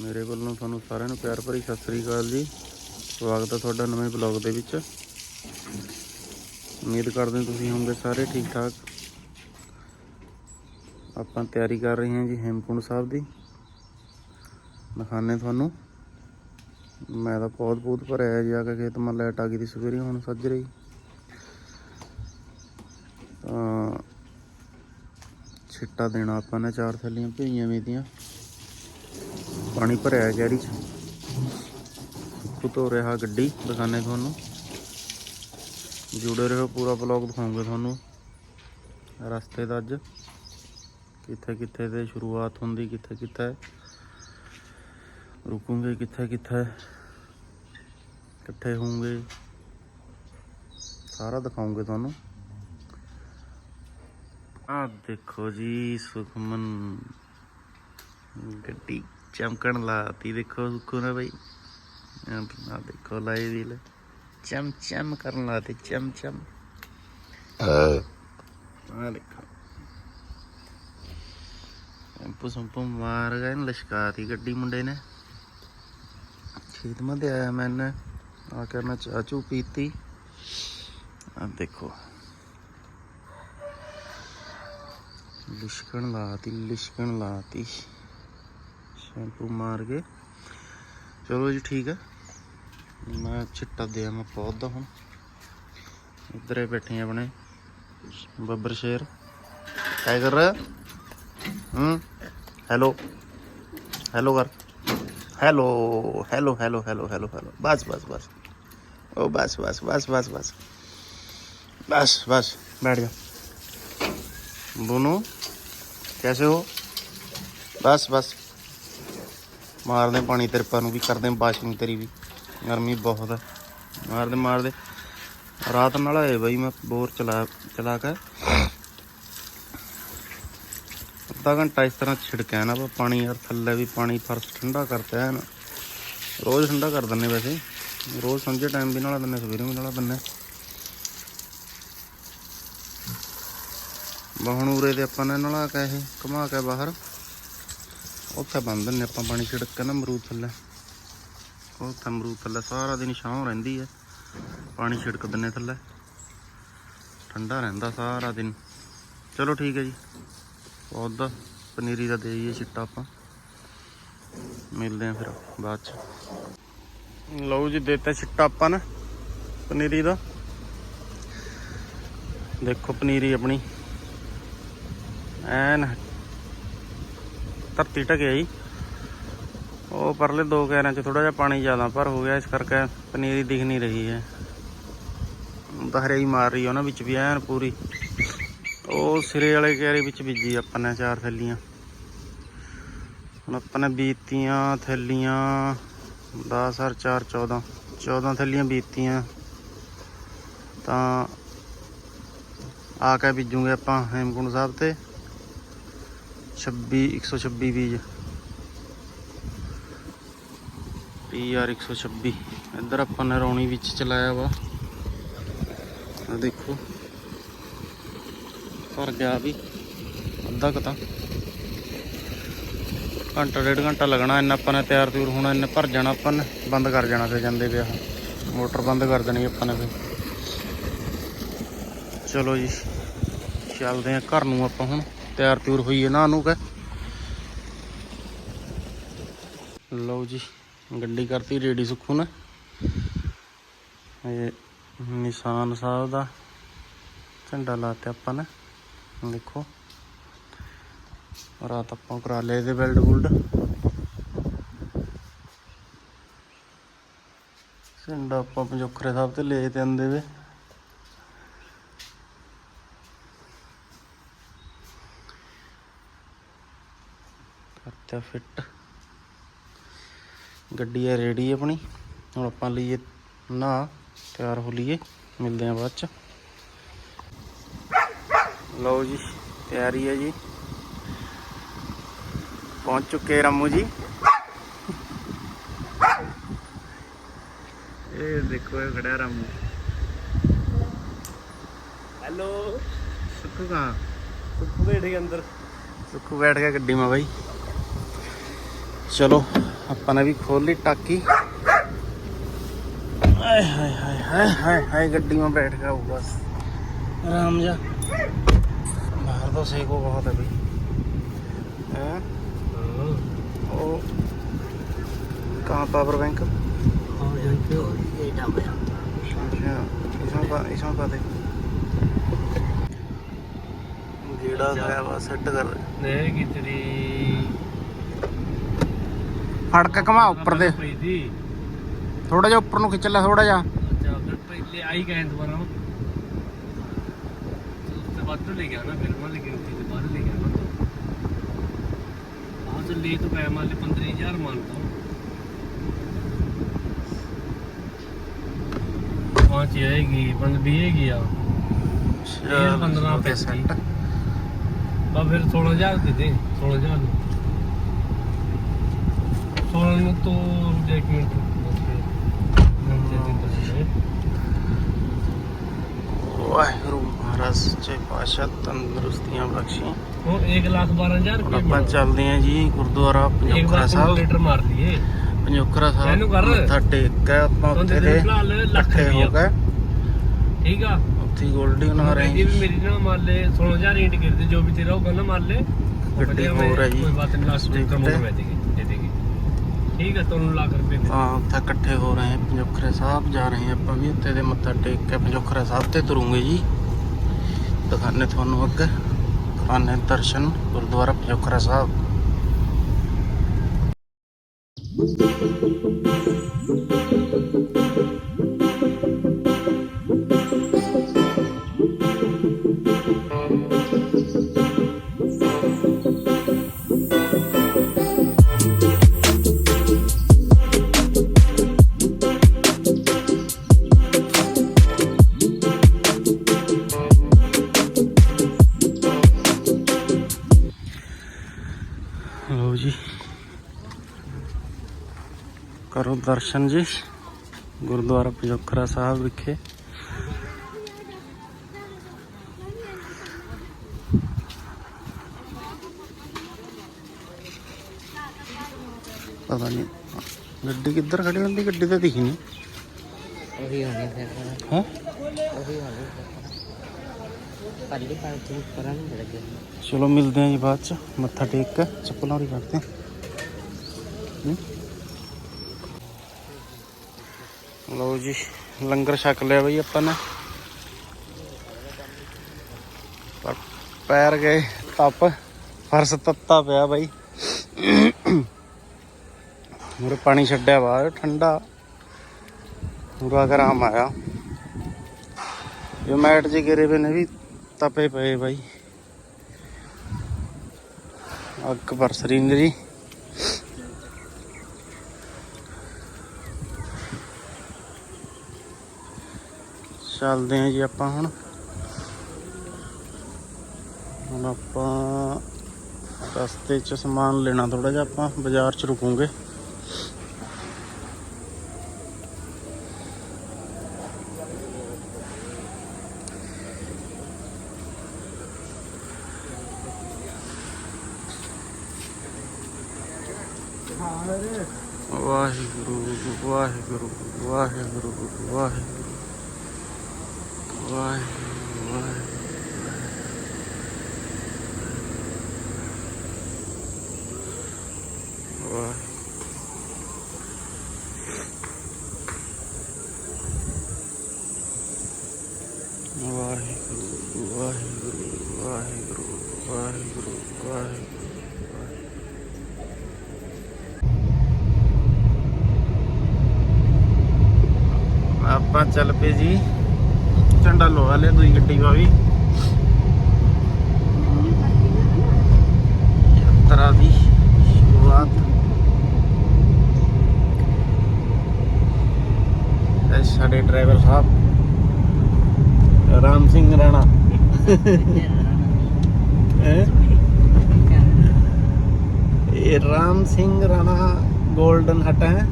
ਮੇਰੇ ਵੱਲੋਂ ਤੁਹਾਨੂੰ ਸਾਰਿਆਂ ਨੂੰ ਪਿਆਰ ਭਰੀ ਸਤਿ ਸ੍ਰੀ ਅਕਾਲ ਜੀ। ਸਵਾਗਤ ਹੈ ਤੁਹਾਡਾ ਨਵੇਂ ਬਲੌਗ ਦੇ ਵਿੱਚ। ਉਮੀਦ ਕਰਦੇ ਹਾਂ ਤੁਸੀਂ ਹੋਵੋਗੇ ਸਾਰੇ ਠੀਕ ਠਾਕ। ਆਪਾਂ ਤਿਆਰੀ ਕਰ ਰਹੇ ਹਾਂ ਜੀ ਹੇਮਕੁੰਡ ਸਾਹਿਬ ਦੀ। ਦਿਖਾਣੇ ਤੁਹਾਨੂੰ। ਮੈਂ ਤਾਂ ਬਹੁਤ ਬਹੁਤ ਭਰਿਆ ਜਾ ਕੇ ਖੇਤ ਮਾ ਲਾਈਟ ਆ ਗਈ ਦੀ ਸਵੇਰੇ, ਹੁਣ ਸੱਜ ਰਹੀ। ਤਾਂ ਛਿੱਟਾ ਦੇਣਾ ਆਪਾਂ ਨੇ, ਚਾਰ ਥੈਲੀਆਂ ਭਈਆਂ ਦੀਆਂ। ਪਾਣੀ ਭਰਿਆ ਗੈਰੀ ਚ। ਧੋ ਰਿਹਾ ਗੱਡੀ ਦਿਖਾਣੇ ਤੁਹਾਨੂੰ। ਜੁੜੇ ਰਹੋ, ਪੂਰਾ ਬਲੌਗ ਦਿਖਾਉਂਗੇ ਤੁਹਾਨੂੰ। ਰਸਤੇ ਦਾ ਅੱਜ। ਕਿੱਥੇ ਕਿੱਥੇ ਤੇ ਸ਼ੁਰੂਆਤ ਹੁੰਦੀ, ਕਿੱਥੇ ਕਿੱਥੇ। ਰੁਕੂਗੇ, ਕਿੱਥੇ ਕਿੱਥੇ। ਇਕੱਠੇ ਹੋਵਾਂਗੇ ਸਾਰਾ ਦਿਖਾਉਂਗੇ ਤੁਹਾਨੂੰ। ਆ ਦੇਖੋ ਜੀ, ਸੁਖਮਨ। ਗੱਡੀ। ਚਮਕਣ ਲਾਤੀ ਦੇਖੋ ਸੁਖੂ ਨਾ ਬਈ। ਆ ਦੇਖੋ ਲਾਈ ਦੀ ਲੈ ਚਮ ਚਮ ਕਰਨ ਲਾਤੀ ਚਮ ਚਮ। ਆ ਦੇਖੋ। ਸੰਪੂ ਸੰਪੂ ਮਾਰ ਗਏ ਨੇ ਲਸ਼ਕਾਤੀ ਗੱਡੀ ਮੁੰਡੇ ਨੇ। ਖੇਤ ਮਾ ਆਇਆ ਮੈਨੇ ਆ ਕੇ ਮੈਂ ਚਾਹ ਚੂ ਪੀਤੀ। ਆ ਦੇਖੋ। ਲਿਸ਼ਕਣ ਲਾਤੀ ਲਿਸ਼ਕਣ ਲਾਤੀ। ਸ਼ੈਂਪੂ ਮਾਰ ਕੇ ਚਲੋ ਜੀ ਠੀਕ ਹੈ ਮੈਂ ਛਿੱਟਾ ਦੇ ਮੈਂ ਪੌਦਾ ਹੁਣ ਇੱਧਰ ਹੀ ਬੈਠੇ ਆ ਆਪਣੇ ਬੱਬਰ ਸ਼ੇਰ ਕੀ ਕਰ ਰਿਹਾ ਹੂੰ ਹੈਲੋ ਹੈਲੋ ਕਰ hello hello hello hello hello hello ਬਸ ਬਸ ਬਸ ओ बस बस बस बस बस बस बस बैठ जा बोनो कैसे हो बस बस ਮਾਰਦੇ ਪਾਣੀ, ਤੇਰੇ ਨੂੰ ਵੀ ਕਰਦੇ ਵਾਸ਼ਿੰਗ ਤੇਰੀ ਵੀ। ਗਰਮੀ ਬਹੁਤ ਹੈ ਮਾਰਦੇ ਮਾਰਦੇ। ਰਾਤ ਨਾਲ ਆਏ ਬਈ, ਮੈਂ ਬੋਰ ਚਲਾ ਚਲਾ ਕੇ। ਅੱਧਾ ਘੰਟਾ ਇਸ ਤਰ੍ਹਾਂ ਛਿੜਕਿਆ ਨਾ ਪਾਣੀ ਯਾਰ, ਥੱਲੇ ਵੀ ਪਾਣੀ, ਫਰਸ਼ ਠੰਡਾ ਕਰਤਾ ਹੈ ਨਾ ਰੋਜ਼ ਠੰਡਾ ਕਰ ਦਿੰਨੇ ਵੈਸੇ। ਰੋਜ਼ ਸੰਝੇ ਟਾਈਮ ਵੀ ਨਾਲਾ ਦਿੰਨੇ ਸਵੇਰੇ ਵੀ ਨਾਲਾ ਦਿੰਨੇ ਉਰੇ ਤੇ ਆਪਾਂ ਨੇ ਨਲਾ ਕੇ ਇਹ ਘੁਮਾ ਕੇ ਬਾਹਰ। ਉੱਥੇ ਬੰਨ ਦਿੰਨੇ ਆਪਾਂ ਪਾਣੀ ਛਿੜਕ ਕੇ ਨਾ ਅਮਰੂਦ ਥੱਲੇ। ਉੱਥੇ ਅਮਰੂਦ ਥੱਲੇ, ਸਾਰਾ ਦਿਨ ਛਾਂ ਰਹਿੰਦੀ ਹੈ। ਪਾਣੀ ਛਿੜਕ ਦਿੰਨੇ ਥੱਲੇ। ਠੰਡਾ ਰਹਿੰਦਾ ਸਾਰਾ ਦਿਨ। ਚਲੋ ਠੀਕ ਹੈ ਜੀ। ਉਹਦਾ ਪਨੀਰੀ ਦਾ ਦੇਈਏ ਦਈਏ ਛਿੱਟਾ ਆਪਾਂ। ਮਿਲਦੇ ਆ ਫਿਰ ਬਾਅਦ ਚ। ਲਓ ਜੀ, ਦੇਤਾ ਛਿੱਟਾ ਆਪਾਂ ਨੇ ਪਨੀਰੀ ਦਾ। ਦੇਖੋ ਪਨੀਰੀ ਆਪਣੀ। ਐਨ ਧਰਤੀ ਢਕਿਆ ਜੀ ਉਹ ਪਰਲੇ ਦੋ ਕੈਰਾਂ 'ਚ ਥੋੜਾ ਜਿਹਾ ਪਾਣੀ ਜ਼ਿਆਦਾ ਭਰ ਹੋ ਗਿਆ, ਇਸ ਕਰਕੇ ਪਨੀਰੀ ਦਿਖ ਨਹੀਂ ਰਹੀ ਹੈ। ਬਹਰੇ ਮਾਰ ਰਹੀ ਉਹਨਾਂ ਵਿੱਚ ਵੀ, ਐਨ ਪੂਰੀ। ਉਹ ਸਿਰੇ ਵਾਲੇ ਕੈਰੇ ਵਿੱਚ ਬੀਜੀ ਆਪਾਂ ਨੇ ਚਾਰ ਥੈਲੀਆਂ। ਹੁਣ ਆਪਾਂ ਨੇ ਬੀਤੀਆਂ ਥੈਲੀਆਂ 10 ਹਰ 4 14 14 ਥੈਲੀਆਂ ਬੀਤੀਆਂ। ਤਾਂ ਆ ਕੇ ਬੀਜੂਗੇ ਆਪਾਂ ਹੇਮਕੁੰਡ ਸਾਹਿਬ ਤੇ। 26 126 ਬੀਜ। ਪੀਆਰ 126 ਇੱਧਰ ਆਪਾਂ ਨੇ ਰੌਣੀ ਵਿੱਚ ਚਲਾਇਆ ਵਾ। ਆ ਦੇਖੋ। ਭਰ ਗਿਆ ਵੀ। ਅੱਧਾ ਕੁ ਤਾਂ। ਘੰਟਾ, ਡੇਢ ਘੰਟਾ ਲੱਗਣਾ। ਇੰਨਾ ਆਪਾਂ ਨੇ ਤਿਆਰ ਤਿਉਰ ਹੋਣਾ, ਇੰਨੇ ਭਰ ਜਾਣਾ ਆਪਾਂ ਨੇ। ਬੰਦ ਕਰ ਜਾਣਾ ਫਿਰ ਜਾਂਦੇ ਪਿਆ। ਮੋਟਰ ਬੰਦ ਕਰ ਦੇਣੀ ਆਪਾਂ ਨੇ ਫਿਰ। ਚਲੋ ਜੀ। ਚੱਲਦੇ ਆ ਘਰ ਨੂੰ ਆਪਾਂ ਹੁਣ। ਤਿਆਰ ਤਿਉਰ ਹੋਈਏ ਨਾ ਨੂੰ ਕਹ। ਲਓ ਜੀ, ਗੱਡੀ ਕਰਤੀ ਰੇਡੀ ਸੁੱਖੂ ਨੇ। ਇਹ ਨਿਸ਼ਾਨ ਸਾਹਿਬ ਦਾ ਝੰਡਾ ਲਾਤੇ ਆਪਾਂ ਨੇ। ਦੇਖੋ। ਰਾਤ ਆਪਾਂ ਕਰਾ ਲਏ ਇਹਦੇ ਵੈਲਡ ਬੁਲਡ ਝੰਡਾ ਆਪਾਂ ਪੰਜੋਖਰੇ ਸਾਹਿਬ ਤੇ ਲੈ ਤੇ ਆਂਦੇ ਵੇ। ਕਰਤਾ ਫਿੱਟ ਗੱਡੀ ਹੈ ਰੈਡੀ ਆਪਣੀ। ਹੁਣ ਆਪਾਂ ਲਈਏ ਨਾ ਤਿਆਰ ਹੋ ਲਈਏ। ਮਿਲਦੇ ਆ ਬਾਅਦ ਚ। ਲਓ ਜੀ ਤਿਆਰੀ ਹੈ ਜੀ। ਪਹੁੰਚ ਚੁੱਕੇ ਰਾਮੂ ਜੀ। ਇਹ ਦੇਖੋ ਇਹ ਖੜਾ ਰਾਮੂ। ਹੈਲੋ। ਸੁੱਖੂ ਬੈਠੇ ਅੰਦਰ। ਸੁੱਖੂ ਬੈਠ ਗਿਆ ਗੱਡੀ ਮਾ ਬਾਈ। ਚਲੋ ਆਪਾਂ ਨੇ ਵੀ ਖੋਲ ਲਈ ਟਾਕੀ ਆਏ ਹਾਏ ਹਾਏ ਹਾਏ ਹਾਏ ਹਾਏ ਗੱਡੀ में बैठ गया हूँ बस आराम जा बाहर तो सेको बहुत है भाई हैं? ओ कहाँ पावर बैंक अच्छा इसमें पा इसमें पा दे गेड़ा खाया वा सेट कर ਨਹੀਂ ਤੇਰੀ ਫੜ ਕੇ ਘਮਾ ਉੱਪਰ ਦੇ ਪਈ ਸੀ ਥੋੜਾ ਜਿਹਾ ਉੱਪਰ ਨੂੰ ਖਿੱਚ ਲੈ ਥੋੜਾ ਜਿਹਾ ਅੱਛਾ ਫਿਰ ਪਹਿਲੇ ਆਈ ਗਏ ਦੁਬਾਰਾ उससे बात तो ले गया ना फिर वहाँ लेके रुकी दोबारा ले गया ना तो वहाँ से ले तो गया मान ले पंद्रह हजार मानता हूँ पाँच आएगी पंद्रह भी गया पंद्रह पैंसठ फिर सोलह हजार दे दे सोलह हजार Sonra to bir iki minut. Waheguru ਮਹਾਰਾਜ ਸੱਚੇ ਪਾਤਸ਼ਾਹ ਤੰਦਰੁਸਤੀਆਂ ਬਖਸ਼ੇ। ਹੁਣ 1 ਲੱਖ 12000 ਰੁਪਏ ਆਪਾਂ ਚੱਲਦੇ ਆਂ ਜੀ ਗੁਰਦੁਆਰਾ ਪੰਜੋਖਰਾ ਸਾਹਿਬ। ਲੀਟਰ ਮਾਰ ਦਈਏ ਪੰਜੋਖਰਾ ਸਾਹਿਬ ਮੱਥਾ ਟੇਕ ਕੇ ਆਪਾਂ ਉੱਥੇ ਦੇ ਲੱਖ ਹੋ ਗਏ ਠੀਕ ਆ। ਉੱਥੇ ਗੋਲਡੀ ਉਹਨਾਂ ਰਹੇ ਜੀ। ਵੀ ਮੇਰੀ ਨਾ ਮੰਨ ਲੈ 16000 ਰੇਟ ਕਰਦੇ ਜੋ ਵੀ ਤੇਰਾ ਉਹ ਗੱਲ ਮੰਨ ਲੈ। ਵੱਡੇ ਹੋਰ ਹੈ ਜੀ। ਕੋਈ ਬਾਤ ਨਹੀਂ ਲਾਸਟ ਟਾਈਮ ਕਮੋ ਮੈਂ ਦੇਗੇ ਠੀਕ ਹੈ ਤੁਹਾਨੂੰ ਲੱਖ ਰੁਪਏ ਦੇ ਹਾਂ, ਉੱਥੇ ਇਕੱਠੇ ਹੋ ਰਹੇ ਹਾਂ, ਪੰਜੋਖਰੇ ਸਾਹਿਬ ਜਾ ਰਹੇ ਹਾਂ ਆਪਾਂ ਵੀ ਉੱਤੇ ਦੇ ਮੱਥਾ ਟੇਕ ਕੇ ਪੰਜੋਖਰੇ ਸਾਹਿਬ ਤੇ ਤੁਰੂਗੇ ਜੀ। ਦਿਖਾਣੇ ਤੁਹਾਨੂੰ ਅੱਗੇ ਕਰਾਣੇ ਦਰਸ਼ਨ, ਗੁਰਦੁਆਰਾ ਪੰਜੋਖਰਾ ਸਾਹਿਬ। ਲਓ ਜੀ। ਕਰੋ ਦਰਸ਼ਨ ਜੀ। ਗੁਰਦੁਆਰਾ ਪੰਜੋਖਰਾ ਸਾਹਿਬ ਵਿਖੇ। ਪਤਾ ਨਹੀਂ ਗੱਡੀ ਕਿੱਧਰ ਖੜੀ ਹੁੰਦੀ? ਗੱਡੀ ਤਾਂ ਦਿਖੀ ਨਹੀਂ। ਉਹੀ ਹੋਣੀ ਫਿਰ। ਹੈ? ਉਹੀ ਹੋਣੀ ਪੱਲੀ ਪਰ ਤੂੰ ਪਰਾਂ ਨੂੰ ਲੱਗੇ ਚਲੋ ਮਿਲਦੇ ਹਾਂ ਜੀ ਬਾਅਦ ਚ। ਮੱਥਾ ਟੇਕ ਕੇ ਚੱਪਲਾਂ ਉਰੀ ਕਰਦੇ ਹਾਂ। ਲਓ ਜੀ, ਲੰਗਰ ਛਕ ਲਿਆ ਬਈ ਆਪਾਂ ਨੇ। ਪਰ ਪੈਰ ਗਏ ਤਪ, ਫਰਸ਼ ਤੱਤਾ ਪਿਆ ਬਾਈ। ਮੇਰੇ ਪਾਣੀ ਛੱਡਿਆ ਬਾਹਰ, ਠੰਡਾ। ਪੂਰਾ ਗਰਾਮ ਆਇਆ। ਜੋ ਮੈਟ ਜੀ ਗਿਰੇ ਵੇ ਨੇ ਵੀ ਤਪੇ ਪਏ ਬਾਈ। ਅੱਗ ਬਰਸ ਰਹੀ ਨੇ ਜੀ। ਚੱਲਦੇ ਹਾਂ ਜੀ ਆਪਾਂ ਹੁਣ। ਹੁਣ ਆਪਾਂ ਰਸਤੇ 'ਚ ਸਮਾਨ ਲੈਣਾ ਥੋੜਾ ਜਿਹਾ ਆਪਾਂ, ਬਾਜ਼ਾਰ 'ਚ ਰੁਕਾਂਗੇ। ਆਪਾਂ ਚੱਲ ਪਏ ਜੀ। ਝੰਡਾ ਲਵਾ ਲਿਆ ਦੂਈ ਗੱਡੀ ਵਾ। ਯਾਤਰਾ ਦੀ ਸ਼ੁਰੂਆਤ। ਸਾਡੇ ਡਰਾਈਵਰ ਸਾਹਿਬ। ਰਾਮ ਸਿੰਘ ਰਾਣਾ। ਇਹ ਰਾਮ ਸਿੰਘ ਰਾਣਾ ਗੋਲਡਨ ਹਟ ਹੈ।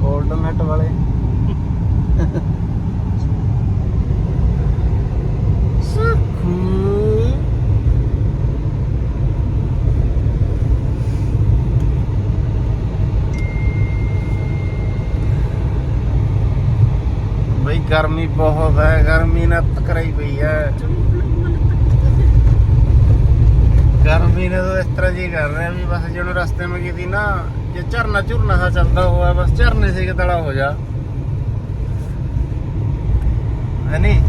ਗੋਲਡਨ ਹਟ ਵਾਲੇ। so cool. भाई, गर्मी बहुत है, गर्मी ने तकराई पी है गर्मी ने तो इस तरह जी कर रहे हैं बस जो रास्ते में की थी ना, ये झरना झुरना सा चलता हुआ बस झरने से दड़ा हो जा Nah, ini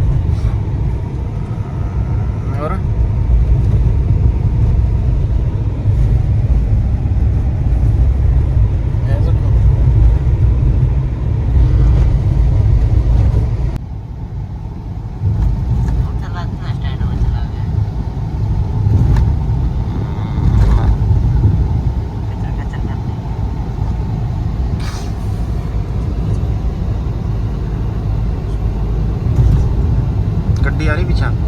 yarı biçen.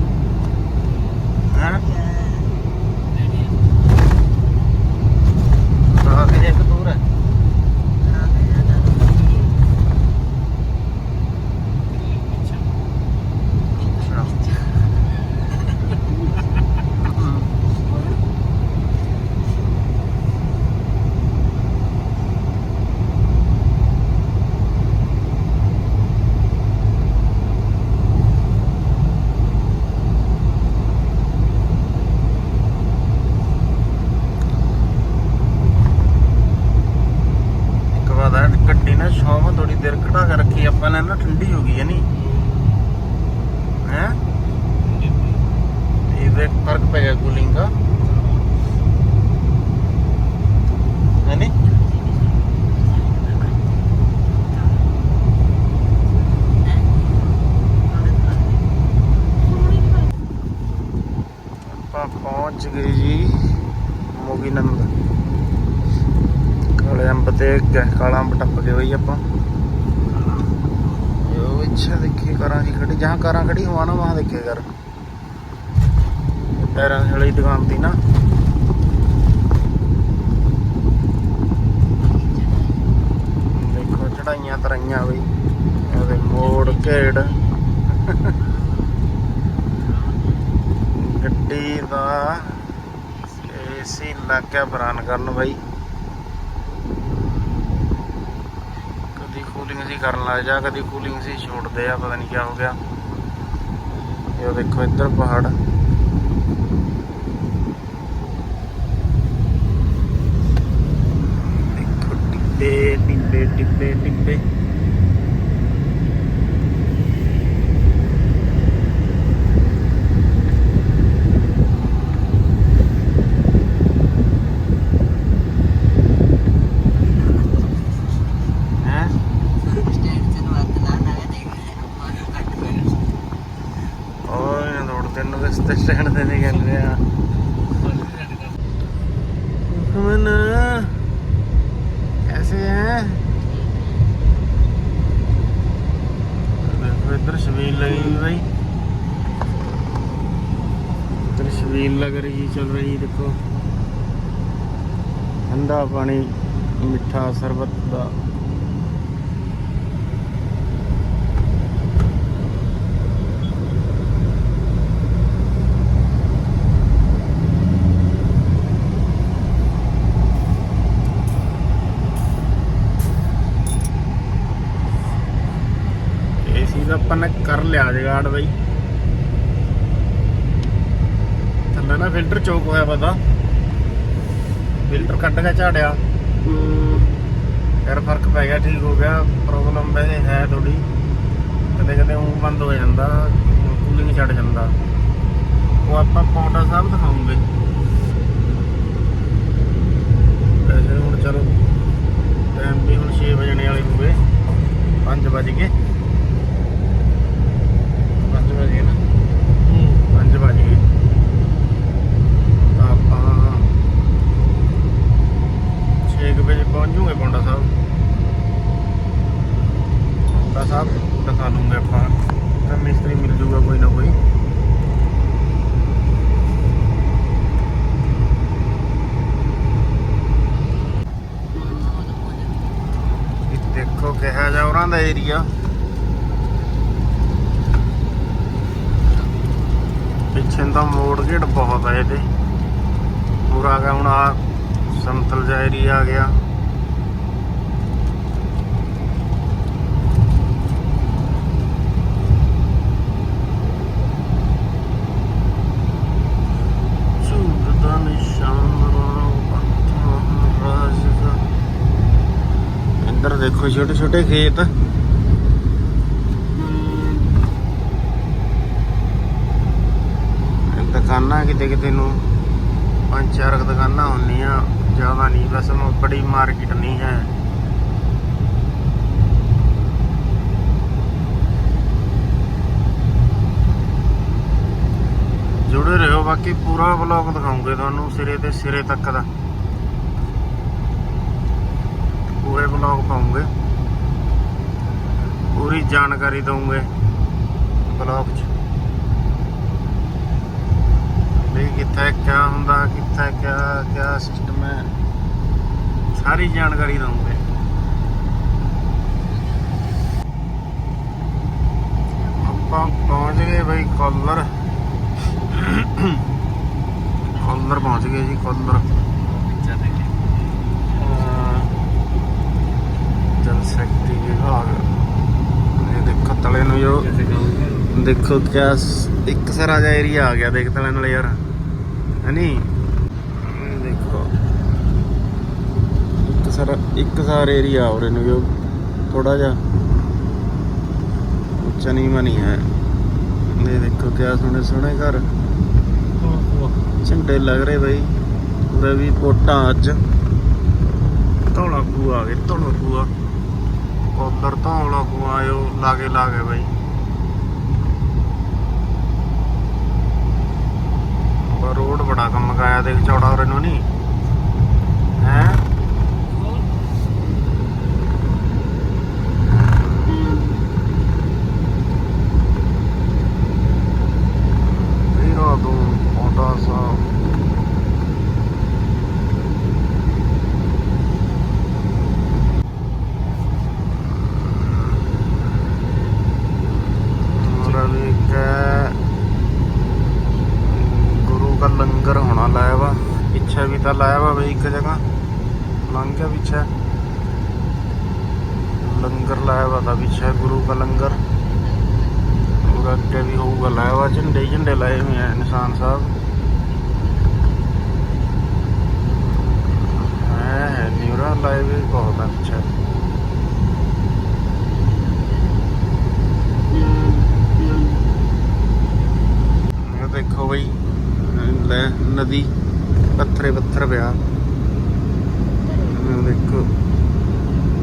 ਚੁੱਕਿਆ ਬਰਾਨ ਕਰਨ ਬਾਈ। ਕਦੀ ਕੂਲਿੰਗ ਸੀ ਕਰਨ ਲੱਗ ਜਾ, ਕਦੀ ਕੂਲਿੰਗ ਸੀ ਛੋੜਦੇ ਆ, ਪਤਾ ਨਹੀਂ ਕੀ ਹੋ ਗਿਆ। ਇਹ ਦੇਖੋ ਇੱਧਰ ਪਹਾੜ। ਟਿੱਬੇ ਟਿੱਬੇ ਟਿੱਬੇ ਟਿੱਬੇ। ਚੱਲ ਰਹੀ ਦੇਖੋ। ਠੰਡਾ ਪਾਣੀ ਮਿੱਠਾ ਸਰਬਤ ਦਾ। ਆਪਾਂ ਨੇ ਕਰ ਲਿਆ ਜਗਾੜ ਬਈ। ਨਾ ਫਿਲਟਰ ਚੋਕ ਹੋਇਆ ਪਤਾ ਫਿਲਟਰ ਕੱਢ ਕੇ ਝਾੜਿਆ। ਫਿਰ ਫ਼ਰਕ ਪੈ ਗਿਆ, ਠੀਕ ਹੋ ਗਿਆ ਪ੍ਰੋਬਲਮ ਵੈਸੇ ਹੈ ਥੋੜੀ ਕਦੇ ਕਦੇ ਉਹ ਬੰਦ ਹੋ ਜਾਂਦਾ ਕੂਲਿੰਗ ਛੱਡ ਜਾਂਦਾ। ਉਹ ਆਪਾਂ ਪੌਂਡਾ ਸਾਹਿਬ ਦਿਖਾਉਂਗੇ। ਵੈਸੇ ਹੁਣ ਚਲੋ ਟਾਈਮ ਵੀ ਹੁਣ 6 ਵਜਣੇ ਵਾਲੇ ਹੋ ਗਏ। 5 ਵਜ ਗਏ। 5 ਵਜੇ ਨਾ। ਦੇਖੋ ਛੋਟੇ ਛੋਟੇ ਖੇਤ। ਦੁਕਾਨਾਂ ਕਿਤੇ ਕਿਤੇ ਨੂੰ ਪੰਜ ਚਾਰ ਦੁਕਾਨਾਂ ਹੁੰਦੀਆਂ, ਜ਼ਿਆਦਾ ਨਹੀਂ, ਬਸ ਬੜੀ ਮਾਰਕੀਟ ਨਹੀਂ ਹੈ। ਜੁੜੇ ਰਹੋ, ਬਾਕੀ ਪੂਰਾ ਵਲੌਗ ਦਿਖਾਉਂਗੇ ਤੁਹਾਨੂੰ ਸਿਰੇ ਤੇ ਸਿਰੇ ਤੱਕ ਦਾ। ਪੂਰੇ ਵਲੌਗ ਪਾਉਂਗੇ। ਪੂਰੀ ਜਾਣਕਾਰੀ ਦਵਾਂਗੇ ਵਲੌਗ 'ਚ। ਵੀ ਕਿੱਥੇ ਕਿਆ ਹੁੰਦਾ, ਕਿੱਥੇ ਕਿਆ ਕਿਆ ਸਿਸਟਮ ਹੈ। ਸਾਰੀ ਜਾਣਕਾਰੀ ਦਊਂਗੇ। ਆਪਾਂ ਪਹੁੰਚ ਗਏ ਬਈ ਕੋਲਰ ਕੋਲਰ ਪਹੁੰਚ ਗਏ ਜੀ ਕੋਲਰ શક્તિ વિભાગ देखो तले नो यो देखो क्या एक सारा जा एरिया आ गया देख तले नाल यार है नी देखो एक सारा एक सारा एरिया और नो यो थोड़ा जा ऊंचा नीमा नहीं है ये देखो क्या सोने सोने घर झंडे लग रहे भाई पूरे भी पोटा अज धौला पूआ आ गए धौला पूआ ਉਧਰ ਧੌਲਾ ਖੂਹ ਆਇਓ ਲਾਗੇ ਲਾਗੇ ਬਈ। ਪਰ ਰੋਡ ਬੜਾ ਕੰਮ ਕਾਇਆ ਦੇਖ ਚੌੜਾ ਹੋ ਨੂੰ ਨਹੀਂ ਹੈ?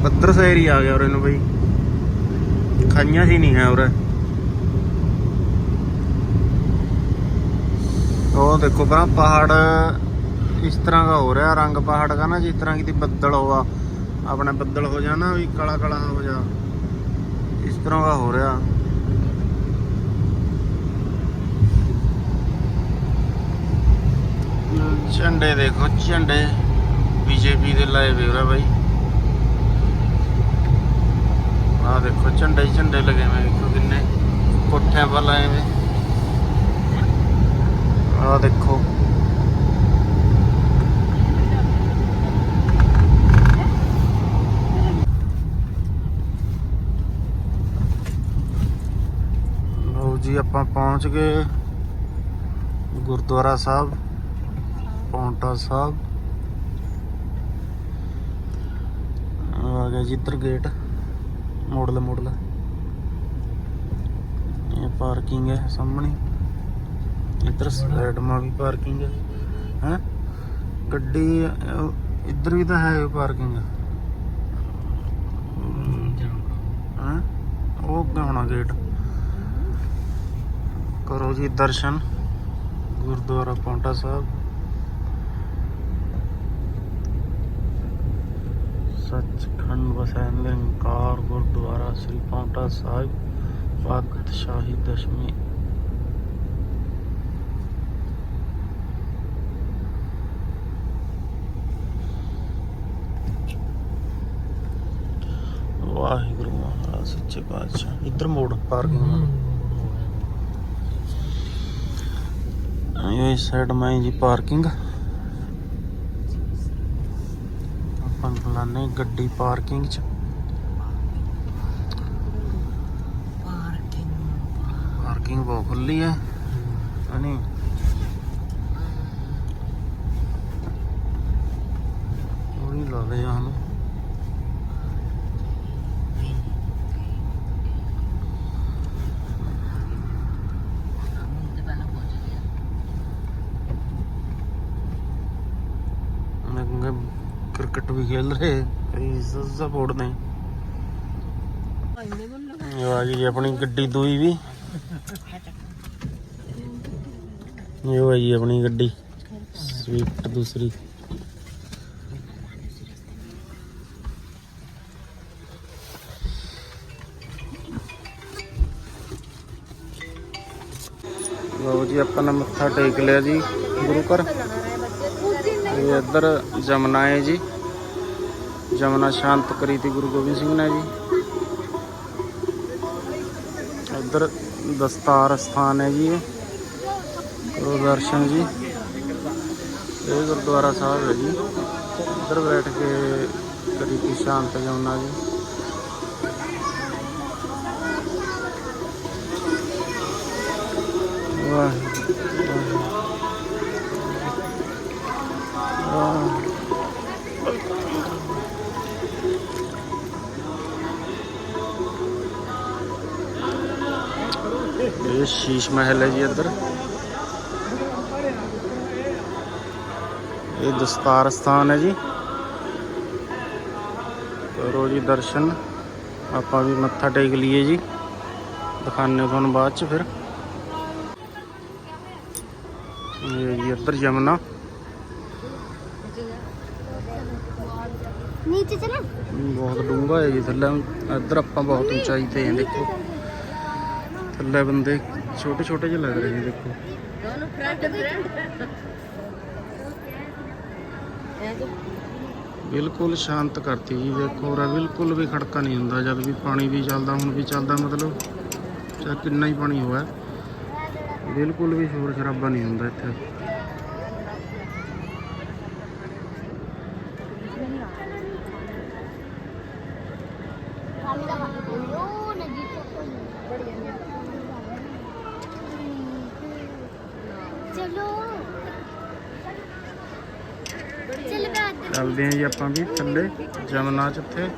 ਪੱਥਰ ਸੇਰੀ ਆ ਗਿਆ ਉਰੇ ਨੂੰ ਬਈ। ਖਾਈਆਂ ਸੀ ਨਹੀਂ ਹੈ ਉਰੇ। ਉਹ ਦੇਖੋ ਭਰਾ, ਪਹਾੜ ਇਸ ਤਰ੍ਹਾਂ ਦਾ ਹੋ ਰਿਹਾ, ਰੰਗ ਪਹਾੜ ਦਾ ਨਾ, ਜਿਸ ਤਰ੍ਹਾਂ ਕਿ ਬੱਦਲ ਹੋਆ, ਆਪਣੇ ਬੱਦਲ ਹੋ ਜਾਣਾ ਵੀ ਕਾਲਾ ਕਾਲਾ ਹੋ ਜਾ। ਇਸ ਤਰ੍ਹਾਂ ਦਾ ਹੋ ਰਿਹਾ। ਝੰਡੇ ਦੇਖੋ, ਝੰਡੇ ਬੀਜੇਪੀ ਦੇ ਲਾਏ ਵੇ ਉਰੇ ਬਾਈ। ਆਹ ਦੇਖੋ, ਝੰਡੇ ਝੰਡੇ ਲਗੇ ਮੈਂ ਦੇਖੋ ਕਿੰਨੇ ਕੋਠਿਆਂ ਪਰ ਲਾਏ ਵੇ ਆਹ ਦੇਖੋ। ਜੀ, ਆਪਾਂ ਪਹੁੰਚ ਗਏ ਗੁਰਦੁਆਰਾ ਸਾਹਿਬ, ਪੌਂਟਾ ਸਾਹਿਬ। ਆ ਗਿਆ ਜੀ ਇੱਧਰ ਗੇਟ। ਮੋੜ ਲੈ ਇਹ ਪਾਰਕਿੰਗ ਹੈ ਸਾਹਮਣੇ। ਇੱਧਰ ਸਾਈਡ ਮਾ ਵੀ ਪਾਰਕਿੰਗ ਹੈ। ਹੈ? ਗੱਡੀ ਇੱਧਰ ਵੀ ਤਾਂ ਹੈ ਪਾਰਕਿੰਗ ਹੈ? ਉਹ ਅੱਗੇ ਗੇਟ ਕਰੋ ਜੀ ਦਰਸ਼ਨ। ਗੁਰਦੁਆਰਾ ਪੌਂਟਾ ਸਾਹਿਬ। ਸੱਚ ਸੱਚਖੰਡ ਵਸੈ ਨਿਰੰਕਾਰ ਗੁਰਦੁਆਰਾ ਸ੍ਰੀ ਪੌਂਟਾ ਸਾਹਿਬ ਪਾਤਸ਼ਾਹੀ ਦਸ਼ਮੀ। ਵਾਹਿਗੁਰੂ ਮਹਾਰਾਜ ਸੱਚੇ ਪਾਤਸ਼ਾਹ ਇੱਧਰ ਮੋੜ ਪਾਰਕਿੰਗ ਇਹ ਸਾਈਡ ਮੈਂ ਜੀ ਪਾਰਕਿੰਗ। ਆਪਾਂ ਲਾਣੇ ਗੱਡੀ ਪਾਰਕਿੰਗ ਚ। ਪਾਰਕਿੰਗ। ਪਾਰਕਿੰਗ ਬਹੁਤ ਖੁੱਲੀ ਹੈ। ਹਨੀ ਥੋੜੀ ਲਾ ਦੇ ਸਾਨੂੰ ਵੀ ਖੇਲ ਰਹੇ ਕਈ ਸਪੋਰਟ ਨੇ। ਇਹ ਆ ਗਈ ਆਪਣੀ ਗੱਡੀ ਦੂਈ ਵੀ। ਇਹ ਆ ਜੀ ਆਪਣੀ ਗੱਡੀ। ਸਵਿਫਟ ਦੂਸਰੀ। ਲਓ ਜੀ ਆਪਾਂ ਨੇ ਮੱਥਾ ਟੇਕ ਲਿਆ ਜੀ ਗੁਰੂ ਘਰ। ਇਹ ਇੱਧਰ ਜਮਨਾ ਹੈ ਜੀ। ਜਮਨਾ ਸ਼ਾਂਤ ਕਰੀ ਤੀ ਗੁਰੂ ਗੋਬਿੰਦ ਸਿੰਘ ਨੇ ਜੀ ਇੱਧਰ ਦਸਤਾਰ ਸਥਾਨ ਹੈ ਜੀ ਇਹ ਗੁਰੂ ਦਰਸ਼ਨ ਜੀ ਇਹ ਗੁਰਦੁਆਰਾ ਸਾਹਿਬ ਹੈ ਜੀ ਇੱਧਰ ਬੈਠ ਕੇ ਕਰੀ ਤੀ ਸ਼ਾਂਤ ਜਮਨਾ ਜੀ ये शीश महल है जी इधर। ये दस्तार स्थान है जी। करो तो जी दर्शन। आप भी मत्था टेक लिए जी। दिखाने थो बाद फिर। ये जी इधर यमुना। बहुत डूँगा है जी। थे इधर आप बहुत ऊंचाई थे देखो। ਥੱਲੇ ਬੰਦੇ ਛੋਟੇ ਛੋਟੇ ਜਿਹੇ ਲੱਗ ਰਹੇ ਨੇ, ਦੇਖੋ। ਬਿਲਕੁਲ ਸ਼ਾਂਤ ਕਰਤੀ ਜੀ, ਦੇਖੋ ਰਾ ਬਿਲਕੁਲ ਵੀ ਖੜਕਾ ਨਹੀਂ ਹੁੰਦਾ, ਜਦ ਵੀ ਪਾਣੀ ਵੀ ਚੱਲਦਾ, ਹੁਣ ਵੀ ਚੱਲਦਾ, ਮਤਲਬ ਚਾ ਕਿੰਨਾ ਹੀ ਪਾਣੀ ਹੋਇਆ, ਬਿਲਕੁਲ ਵੀ ਹੋਰ ਖਰਾਬਾ ਨਹੀਂ ਹੁੰਦਾ ਇੱਥੇ। ਚਲੋ। ਚਲ ਮੈਂ ਅੱਧੇ ਚੱਲਦੇ ਆਂ ਜੀ ਆਪਾਂ ਵੀ ਥੱਲੇ, ਜਮਨਾ ਚ ਉੱਥੇ।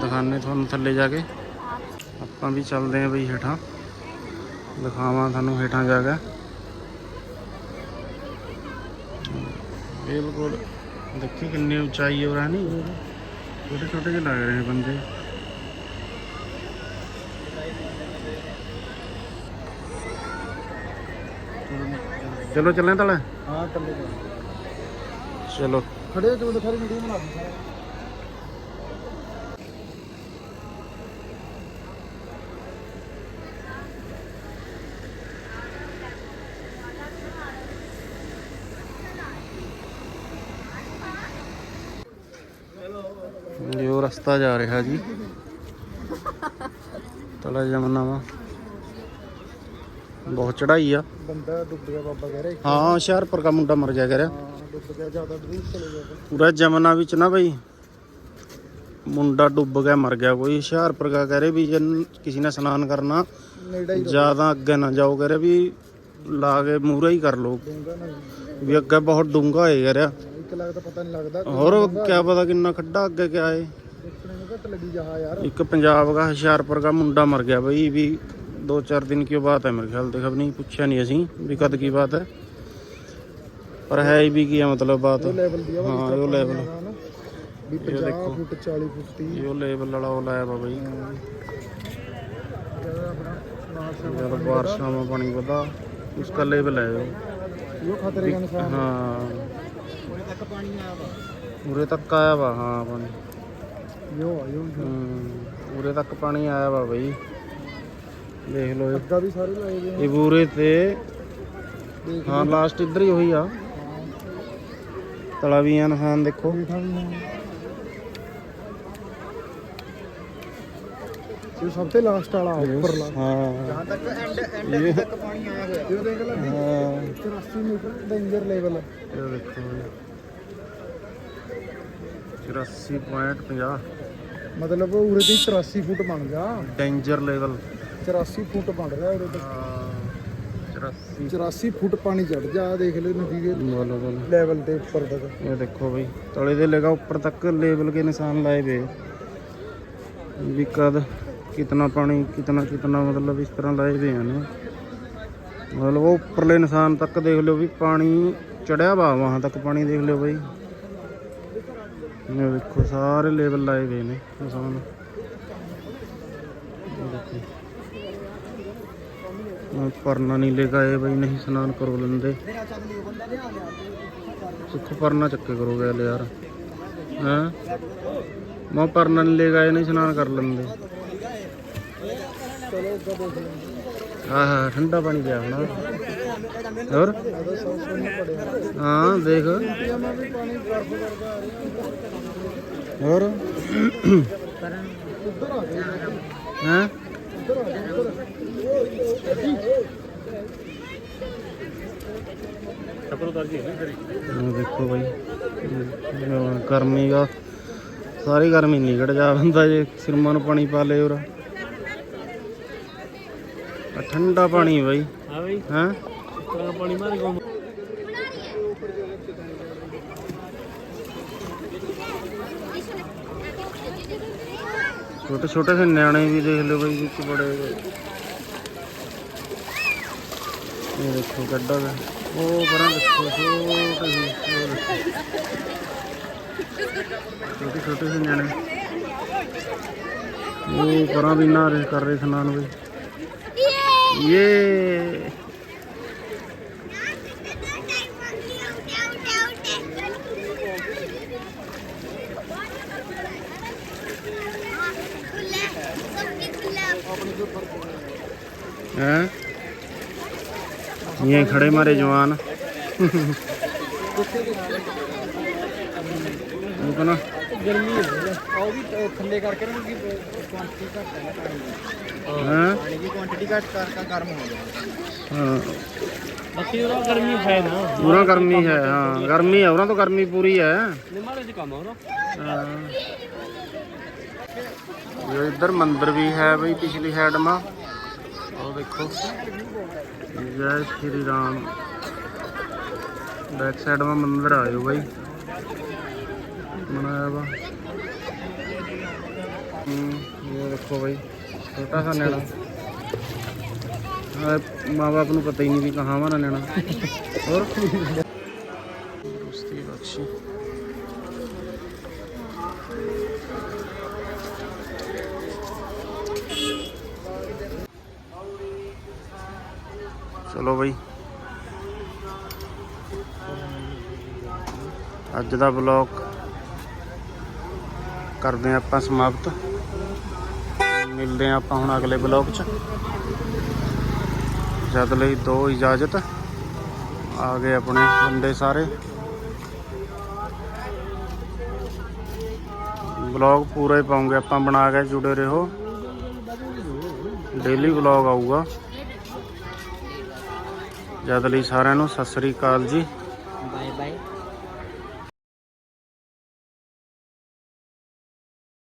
ਦਿਖਾਣੇ ਤੁਹਾਨੂੰ ਥੱਲੇ ਜਾ ਕੇ। ਆਪਾਂ ਵੀ ਚੱਲਦੇ ਆਂ ਬਈ ਹੇਠਾਂ। ਦਿਖਾਵਾਂ ਤੁਹਾਨੂੰ ਹੇਠਾਂ ਜਾ ਕੇ। ਬਿਲਕੁਲ ਦੇਖੀ ਕਿੰਨੀ ਉਚਾਈ ਹੋ ਰਹਾ ਨਹੀਂ ਛੋਟੇ ਛੋਟੇ ਜਿਹੇ ਲੱਗ ਰਹੇ ਬੰਦੇ। ਚਲੋ ਚੱਲੇ ਤਲੇ? ਹਾਂ ਕੱਲੇ ਚਲੋ। ਖੜੇ ਹੋ ਕੇ ਦਿਖਾ ਰਹੀ ਵੀਡੀਓ ਬਣਾ ਦੇ ਜੋ ਰਸਤਾ ਜਾ ਰਿਹਾ ਜੀ। ਤਲਾ ਜਮਨਾ ਵਾ। ਬਹੁਤ ਚੜਾਈ ਆ। ਬੰਦਾ ਡੁੱਬ ਗਿਆ ਬਾਬਾ ਕਹਿ ਰਿਹਾ ਹਾਂ ਹੁਸ਼ਿਆਰਪੁਰ ਦਾ ਮੁੰਡਾ ਮਰ ਗਿਆ ਕਰਿਆ ਹਾਂ ਡੁੱਬ ਗਿਆ ਜ਼ਿਆਦਾ ਦੂਰ ਚਲੇ ਗਿਆ ਪੂਰਾ ਜਮਨਾ ਵਿੱਚ ਨਾ ਬਈ। ਮੁੰਡਾ ਡੁੱਬ ਗਿਆ ਮਰ ਗਿਆ ਕੋਈ। ਹੁਸ਼ਿਆਰਪੁਰ ਦਾ ਕਹਿ ਰਹੇ ਵੀ ਜੇ ਕਿਸੇ ਨੇ ਇਸ਼ਨਾਨ ਕਰਨਾ ਹੀ ਜ਼ਿਆਦਾ ਅੱਗੇ ਨਾ ਜਾਓ ਕਹਿ ਰਹੇ ਵੀ ਲਾ ਕੇ ਮੂਹਰੇ ਹੀ ਕਰ ਡੂੰਗਾ ਨਾ ਵੀ ਅੱਗੇ ਬਹੁਤ ਡੂੰਘਾ ਹੋਏ ਕਹਿ ਰਿਹਾ। ਇੱਕ ਲੱਗਦਾ ਪਤਾ ਨਹੀਂ ਲੱਗਦਾ। ਹੋਰ ਕਿਆ ਪਤਾ ਕਿੰਨਾ ਖੱਡਾ ਅੱਗੇ ਕਿਆ ਲੱਗੀ ਯਾਰ। ਇੱਕ ਪੰਜਾਬ ਦਾ ਹੁਸ਼ਿਆਰਪੁਰ ਦਾ ਮੁੰਡਾ ਮਰ ਗਿਆ ਬਈ ਵੀ ਦੋ ਚਾਰ ਦਿਨ ਕੀ ਬਾਤ ਹੈ ਮੇਰੇ ਖਿਆਲ ਤੇ ਖਬ ਨਹੀਂ ਪੁੱਛਿਆ ਨਹੀਂ ਅਸੀਂ ਵੀ ਕਦ ਕੀ ਬਾਤ ਹੈ। ਪਰ ਹੈ ਵੀ ਕੀ ਹੈ ਮਤਲਬ ਬਾਤ। ਹਾਂ ਉਹ ਲੈਵਲ ਪਾਣੀ ਆਉਂਦਾ ਨਾ, ਵੀ 50 ਦੇਖੋ। ਫੁੱਟ 40 ਫੁੱਟ 30 ਇਹ ਉਹ ਲੈਵਲ ਵਾਲਾ ਉਹ ਲਾਇਆ ਵਾ ਬਈ। ਜ਼ਿਆਦਾ ਆਪਣਾ ਨਾਸ ਜਦ ਬਾਰਿਸ਼ਾਂ ਮਾ ਪਾਣੀ ਵਧਾ ਉਸਕਾ ਲੈਵਲ ਹੈ ਉਹ ਇਹ ਖਤਰੇ ਦਾ ਨਿਸ਼ਾਨ ਹਾਂ। ਉਰੇ ਤੱਕ ਪਾਣੀ ਆਇਆ ਵਾ ਉਰੇ ਤੱਕ ਆਇਆ ਵਾ ਹਾਂ ਪਾਣੀ ਯੋ ਆਇਓ ਉਰੇ ਤੱਕ ਪਾਣੀ ਆਇਆ ਵਾ ਬਈ। ਦੇਖ ਲਓ ਇਹ। ਅੱਗਾ ਵੀ ਸਾਰੇ ਲਾਏ ਗਏ ਇਹ ਬੂਰੇ ਤੇ ਹਾਂ ਲਾਸਟ ਇੱਧਰ ਹੀ ਉਹੀ ਆ। ਤਲਾ ਵੀ ਆ ਨਿਸ਼ਾਨ ਦੇਖੋ। ਇਹ ਸਭ ਤੋਂ ਲਾਸਟ ਵਾਲਾ ਉੱਪਰਲਾ। ਹਾਂ। ਤੱਕ ਐਂਡ ਐਂਡ ਤੱਕ ਪਾਣੀ ਆਇਆ ਹੋਇਆ ਇਹ ਦੇਖ ਲੈ। ਹਾਂ। 84 ਮੀਟਰ ਡੇਂਜਰ ਲੈਵਲ ਇਹ ਦੇਖੋ 84.50 ਮਤਲਬ ਉਰੇ ਤੇ 84 ਫੁੱਟ ਬਣ ਗਿਆ। ਡੇਂਜਰ ਲੈਵਲ 84 ਫੁੱਟ ਬਣ ਰਿਹਾ ਉਰੇ ਤੱਕ 84 84 ਫੁੱਟ ਪਾਣੀ ਚੜ ਜਾ ਦੇਖ ਲੈ ਨਦੀ ਬੋਲੋ ਬੋਲੋ। ਲੈਵਲ ਤੇ ਉੱਪਰ ਤੱਕ। ਇਹ ਦੇਖੋ ਬਈ ਤਲੇ ਦੇ ਲਗਾ ਉੱਪਰ ਤੱਕ ਲੈਵਲ ਕੇ ਨਿਸ਼ਾਨ ਲਾਏ ਵੇ। ਵੀ ਕਦ ਕਿਤਨਾ ਪਾਣੀ ਕਿਤਨਾ ਕਿਤਨਾ ਮਤਲਬ ਇਸ ਤਰ੍ਹਾਂ ਲਾਏ ਵੇ ਹਨ। ਮਤਲਬ ਉਹ ਉੱਪਰਲੇ ਨਿਸ਼ਾਨ ਤੱਕ ਦੇਖ ਲਿਓ ਵੀ ਪਾਣੀ ਚੜਿਆ ਵਾ ਵਾਹਾਂ ਤੱਕ ਪਾਣੀ ਦੇਖ ਲਿਓ ਬਈ। ਇਹ ਦੇਖੋ ਸਾਰੇ ਲੈਵਲ ਲਾਏ ਵੇ ਨੇ ਨਿਸ਼ਾਨ। ਪਰਨਾ ਨਹੀਂ ਲੈ ਕੇ ਆਏ ਬਈ, ਨਹੀਂ ਇਸ਼ਨਾਨ ਕਰੋ ਲੈਂਦੇ। ਸੁੱਖ ਪਰਨਾ ਚੱਕੇ ਕਰੋਗੇ ਲੈ ਯਾਰ। ਹਾਂ? ਮੈਂ ਪਰਨਾ ਨਹੀਂ ਲੈ ਕੇ ਆਏ ਨਹੀਂ ਇਸ਼ਨਾਨ ਕਰ ਲੈਂਦੇ। ਆਹ, ਠੰਡਾ ਪਾਣੀ ਪਿਆ ਹੋਣਾ। ਹੋਰ? ਹਾਂ, ਦੇਖ। ਹੋਰ? ਹਾਂ? ਇਹ ਦੇਖੋ ਬਾਈ। ਇਹ ਗਰਮੀ ਦਾ ਸਾਰੀ ਗਰਮੀ ਨਿਕੜ ਜਾ ਬੰਦਾ ਜੇ ਸਿਰਮਾਂ ਨੂੰ ਪਾਣੀ ਪਾ ਲੇ ਉਰਾ ਠੰਡਾ ਪਾਣੀ ਬਾਈ। ਹਾਂ ਬਈ। ਹਾਂ? ਪਾਣੀ ਮਾਰ ਗੋ ਛੋਟੇ ਛੋਟੇ ਜਿਹੇ ਨਿਆਣੇ ਵੀ ਦੇਖ ਲਓ ਬਈ ਵਿੱਚ ਬੜੇ। ਇਹ ਦੇਖੋ ਗੱਡਾ ਦਾ। ਉਹ ਪਰਾਂ ਦੇਖੋ ਛੋਟੇ। ਛੋਟੇ। ਛੋਟੇ ਜਿਹੇ ਨਿਆਣੇ। ਉਹ ਪਰਾਂ ਵੀ ਨਾ ਕਰ ਰਹੇ ਸਨਾਨ ਬਈ। ਇਹ ਹੈ ਇਹ ਖੜੇ ਮਾਰੇ ਜਵਾਨ ਉਹ ਕਹਣਾ ਗਰਮੀ ਹੋ ਰਹੀ ਆ ਉਹ ਵੀ ਤ- ਥੱਲੇ ਕਰਕੇ ਨਾ ਕਿਉਂਕਿ ਕੁਆਂਟੀਟੀ ਘੱਟ ਹੈ ਨਾ ਪਾਣੀ ਦੀ ਹਾਂ ਪਾਣੀ ਦੀ ਕੁਆਂਟੀਟੀ ਘੱਟ ਕਰਕੇ ਗਰਮ ਹੋ ਜਾਂਦਾ ਹਾਂ ਬਾਕੀ ਉਹਦਾ ਗਰਮੀ ਹੈ ਨਾ ਪੂਰਾ ਗਰਮੀ ਹੈ ਹਾਂ ਗਰਮੀ ਹੈ ਉਹਨਾਂ ਤੋਂ ਗਰਮੀ ਪੂਰੀ ਹੈ ਨਿਮਾਲੇ ਚ ਕੰਮ ਆ ਉਹਦਾ ਹਾਂ। ਇਹ ਇੱਧਰ ਮੰਦਿਰ ਵੀ ਹੈ ਬਈ ਪਿਛਲੀ ਸਾਈਡ ਮਾ ਉਹ ਦੇਖੋ। ਜੈ ਸ਼੍ਰੀ ਰਾਮ। ਬੈਕ ਸਾਈਡ ਮਾ ਮੰਦਿਰ ਆਇਓ ਬਈ। ਬਣਾਇਆ ਵਾ। ਇਹ ਦੇਖੋ ਬਈ ਛੋਟਾ ਸਾ ਨੈਣਾ ਮਾਂ ਬਾਪ ਨੂੰ ਪਤਾ ਹੀ ਨਹੀਂ ਵੀ ਕਹਾਂ ਵਾ ਨਾ ਨੈਣਾ ਹੋਰ? ਉਸਤੀ ਬਖਸ਼ੀ ਚਲੋ ਬਈ। ਅੱਜ ਦਾ ਬਲੌਗ ਕਰਦੇ ਆਪਾਂ ਸਮਾਪਤ। ਮਿਲਦੇ ਆਪਾਂ ਹੁਣ ਅਗਲੇ ਬਲੌਗ 'ਚ। ਜਦ ਲਈ ਦੋ ਇਜਾਜ਼ਤ। ਆ ਗਏ ਆਪਣੇ ਬੰਦੇ ਸਾਰੇ। ਬਲੌਗ ਪੂਰੇ ਪਾਉਂਗੇ, ਆਪਾਂ ਬਣਾ ਕੇ ਜੁੜੇ ਰਹੋ। ਡੇਲੀ ਬਲੌਗ ਆਊਗਾ। ਜਦ ਲਈ ਸਾਰਿਆਂ ਨੂੰ ਸਤਿ ਸ੍ਰੀ ਅਕਾਲ ਜੀ।